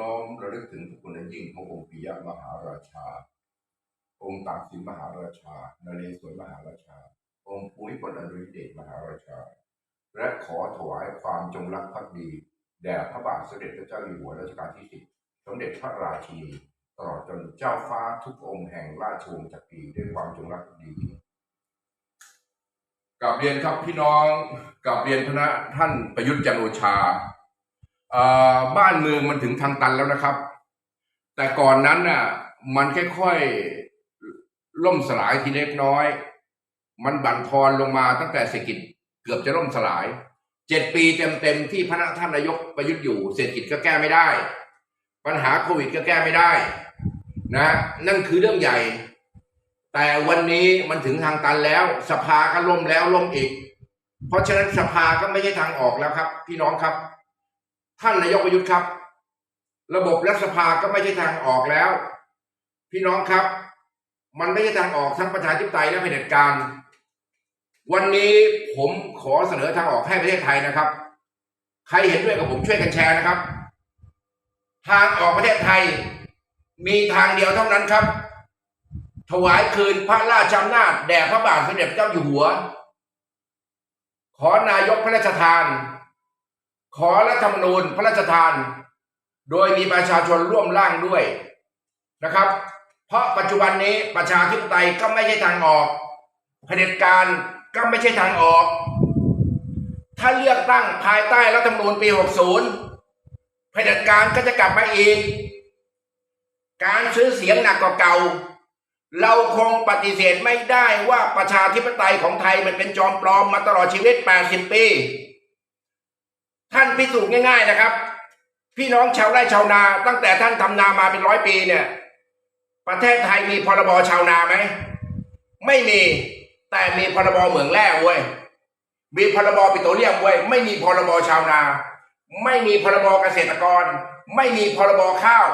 น้อมระลึกถึงพระคุณอันยิ่งขององค์ปิยมหาราชา องค์ตากสินมหาราชานเรศวรมหาราชา องค์ภูมิพลอดุลยเดชมหาราชา และขอถวายความจงรักภักดีแด่พระบาทสมเด็จพระเจ้าอยู่หัวรัชกาลที่สิบสมเด็จพระราชินีตลอดจนเจ้าฟ้าทุกองค์แห่งราชวงศ์จักรีด้วยความจงรักภักดีกับเรียนครับพี่น้องกับเรียนพระท่านประยุทธ์จันโอชา บ้านเมืองมันถึงทางตันแล้วนะครับ แต่ก่อนนั้นน่ะ มันค่อยๆล่มสลายทีเล็กน้อย มันบั่นทอนลงมาตั้งแต่เศรษฐกิจเกือบจะล่มสลายเจ็ดปีเต็มๆที่พระท่านนายกประยุทธ์อยู่เศรษฐกิจก็แก้ไม่ได้ ปัญหาโควิดก็แก้ไม่ได้ นะ นั่นคือเรื่องใหญ่ แต่วันนี้มันถึงทางตันแล้ว สภาก็ล่มแล้วล่มอีก เพราะฉะนั้นสภาก็ไม่ใช่ทางออกแล้วครับ พี่น้องครับ ท่านนายกประยุทธ์ครับ ระบบรัฐสภาก็ไม่ใช่ทางออกแล้ว พี่น้องครับ มันไม่ใช่ทางออกทั้งประชาธิปไตยและเผด็จการ วันนี้ผมขอเสนอทางออกให้ประเทศไทยนะครับ ใครเห็นด้วยกับผมช่วยกันแชร์นะครับ ทางออกประเทศไทย มีทางเดียวเท่านั้นครับ ถวายคืนพระราชอำนาจแด่พระบาทสมเด็จเจ้าอยู่หัว ขอนายกพระราชทาน ขอรัฐธรรมนูญพระราชทาน โดยมีประชาชนร่วมร่างด้วยนะครับ เพราะปัจจุบันนี้ประชาธิปไตยก็ไม่ใช่ทางออกเผด็จการก็ไม่ใช่ทางออก ถ้าเลือกตั้งภายใต้รัฐธรรมนูญปี 60เผด็จการก็จะกลับมาอีก การซื้อเสียงหนักกว่าเก่า เราคงปฏิเสธไม่ได้ว่าประชาธิปไตยของไทยมันเป็นจอมปลอมมาตลอดชีวิต 80 ปี ท่านพิสูจน์ง่าย ๆนะครับ พี่น้องชาวไร่ชาวนา ตั้งแต่ท่านทำนามาเป็นร้อยปีเนี่ย ประเทศไทยมีพรบชาวนาไหมไม่มีแต่มีพรบเหมืองแร่เว้ยมีพรบปิโตรเลียมเว้ยไม่มีพรบชาวนา ไม่มีพรบเกษตรกร ไม่มีพรบข้าว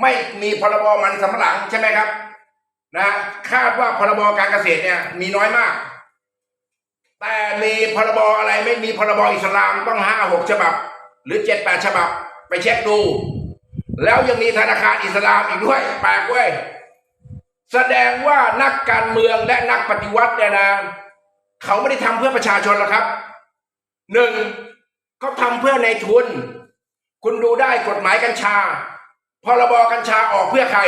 ไม่มีพรบมันสำปะหลังใช่ไหมครับ นะคาดว่าพรบการเกษตรเนี่ยมีน้อยมาก แต่มีพรบอะไรไม่มีพรบอิสลามต้องห้าหกฉบับ หรือเจ็ดแปดฉบับ ไปเช็คดู แล้วยังมีธนาคารอิสลามอีกด้วยแปลกเว้ยแสดงว่านักการเมืองและนักปฏิวัติเนี่ยนะเขาไม่ได้ทำเพื่อประชาชนหรอกครับหนึ่งเขาทำเพื่อในทุน คุณดูได้กฎหมายกัญชาพรบกัญชาออกเพื่อใคร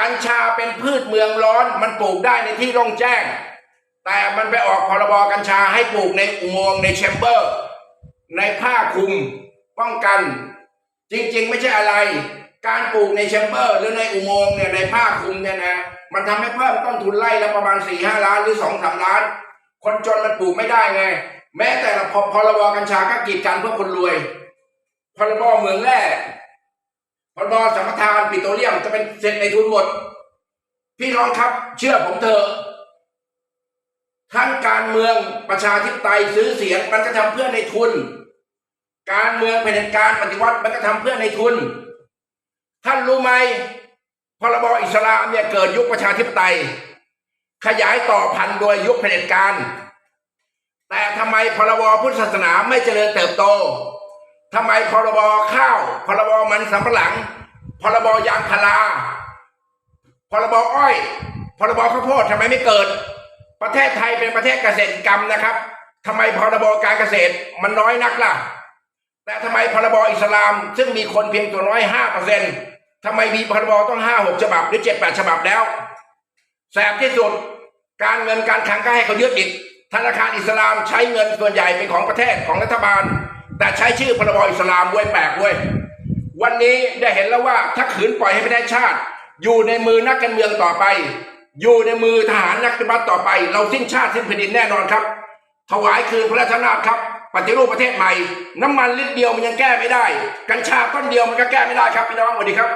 กัญชาเป็นพืชเมืองร้อนมันปลูกได้ในที่ร่องแจ้ง แต่มันไปออกพรบกัญชาให้ปลูกในอุโมงค์ในแชมเบอร์ ในผ้าคลุมป้องกัน จริงๆ ไม่ใช่อะไร การปลูกในแชมเบอร์ หรือในอุโมงค์เนี่ยในผ้าคลุมเนี่ยนะมันทำให้เพิ่มต้นทุนไร่ละประมาณ4ี่ห้าล้านหรือสองสามล้าน คนจนมันปลูกไม่ได้ไง แม้แต่พพรบกัญชาก็กีดกันเพื่อคนรวยพรบเหมืองแร่พรบสัมปทานปิโตรเลียมจะเป็นเซ็นในทุนหมด พี่น้องครับ เชื่อผมเถอะ ทั้งการเมืองประชาธิปไตยซื้อเสียงมันก็ทำเพื่อในทุน การเมืองเผด็จการปฏิวัติมันก็ทำเพื่อในทุน ท่านรู้ไหมพรบอิสลามเนี่ยเกิดยุคประชาธิปไตย ขยายต่อพันโดยยุคเผด็จการ แต่ทำไมพรบพุทธศาสนาไม่เจริญเติบโตทำไมพรบข้าวพรบมันสำปะหลังพรบยางพาราพรบอ้อยพรบข้าวโพดทำไมไม่เกิด ประเทศไทยเป็นประเทศเกษตรกรรมนะครับทำไมพรบการเกษตรมันน้อยนักล่ะแต่ทำไมพรบอิสลาม ซึ่งมีคนเพียงตัวน้อยห้าเปอร์เซ็นต์ทำไมมีพรบต้องห้าหกฉบับหรือเจ็ดแปดฉบับแล้วแสบที่สุดการเงินการคลังก็ให้เขายึดอีกธนาคารอิสลามใช้เงินส่วนใหญ่เป็นของประเทศของรัฐบาล แต่ใช้ชื่อพรบอิสลามเว้ยแปลกเว้ยวันนี้ได้เห็นแล้วว่าถ้าขืนปล่อยให้ประเทศชาติ อยู่ในมือนักการเมืองต่อไป อยู่ในมือทหารนักปฏิบัติต่อไป เราสิ้นชาติสิ้นแผ่นดินแน่นอนครับ ถวายคืนพระราชอำนาจครับปฏิรูปประเทศใหม่ น้ำมันลิตรเดียวมันยังแก้ไม่ได้ กัญชาต้นเดียวมันก็แก้ไม่ได้ครับพี่น้องสวัสดีครับ